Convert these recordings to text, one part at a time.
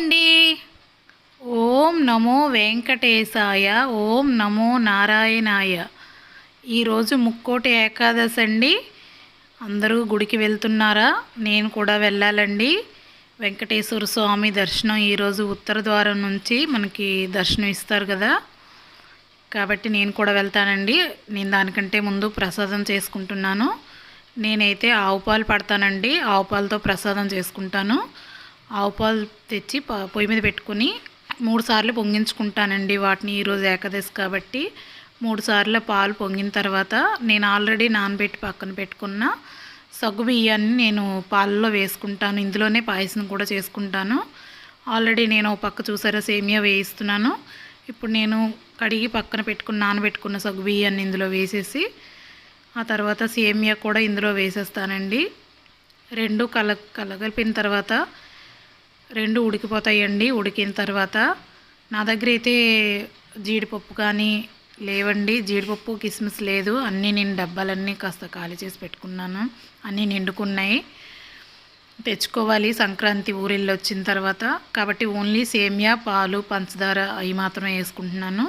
అండి ఓం నమో వెంకటేశాయ ఓం నమో నారాయణాయ. ఈరోజు ముక్కోటి ఏకాదశి అండి. అందరూ గుడికి వెళ్తున్నారా? నేను కూడా వెళ్ళాలండి. వెంకటేశ్వర స్వామి దర్శనం ఈరోజు ఉత్తర ద్వారం నుంచి మనకి దర్శనం ఇస్తారు కదా. కాబట్టి నేను కూడా వెళ్తానండి. నేను దానికంటే ముందు ప్రసాదం చేసుకుంటున్నాను. నేనైతే ఆవు పాలు పడతానండి. ఆవు పాలతో ప్రసాదం చేసుకుంటాను. ఆవు పాలు తెచ్చి ప- పొయ్యి మీద పెట్టుకుని మూడు సార్లు పొంగించుకుంటానండి వాటిని ఈరోజు ఏకాదశి కాబట్టి. మూడు సార్లు పాలు పొంగిన తర్వాత నేను ఆల్రెడీ నానబెట్టి పక్కన పెట్టుకున్న సగ్గు బియ్యాన్ని నేను పాలలో వేసుకుంటాను. ఇందులోనే పాయసం కూడా చేసుకుంటాను. ఆల్రెడీ నేను పక్క చూసారా సేమియా వేయిస్తున్నాను. ఇప్పుడు నేను కడిగి పక్కన పెట్టుకుని నానబెట్టుకున్న సగ్గు బియ్యాన్ని ఇందులో వేసేసి ఆ తర్వాత సేమియా కూడా ఇందులో వేసేస్తానండి. రెండు కల కలగలిపిన తర్వాత రెండు ఉడికిపోతాయండి. ఉడికిన తర్వాత నా దగ్గర అయితే జీడిపప్పు కానీ లేవండి. జీడిపప్పు కిస్మిస్ లేదు. అన్నీ నేను డబ్బాలన్నీ కాస్త ఖాళీ చేసి పెట్టుకున్నాను. అన్నీ నిండుకున్నాయి. తెచ్చుకోవాలి. సంక్రాంతి ఊరిళ్ళు వచ్చిన తర్వాత. కాబట్టి ఓన్లీ సేమియా పాలు పంచదార అవి మాత్రమే వేసుకుంటున్నాను.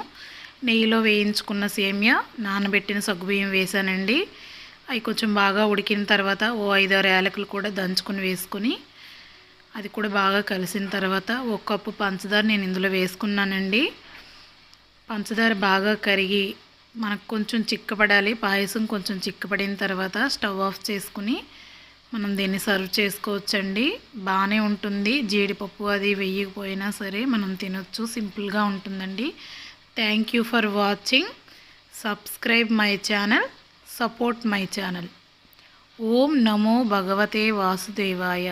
నెయ్యిలో వేయించుకున్న సేమియా నానబెట్టిన సగ్గుబియ్యం వేసానండి. అవి కొంచెం బాగా ఉడికిన తర్వాత ఓ ఐదారు యాలకులు కూడా దంచుకొని వేసుకొని అది కూడా బాగా కలిసిన తర్వాత ఒక కప్పు పంచదార నేను ఇందులో వేసుకున్నానండి. పంచదార బాగా కరిగి మనకు కొంచెం చిక్కపడాలి పాయసం కొంచెం చిక్కపడిన తర్వాత స్టవ్ ఆఫ్ చేసుకుని మనం దీన్ని సర్వ్ చేసుకోవచ్చండి. బాగానే ఉంటుంది జీడిపప్పు అది వెయ్యకపోయినా సరే మనం తినొచ్చు సింపుల్గా ఉంటుందండి. Thank you for watching subscribe my channel support my channel ఓం నమో భగవతే వాసుదేవాయ.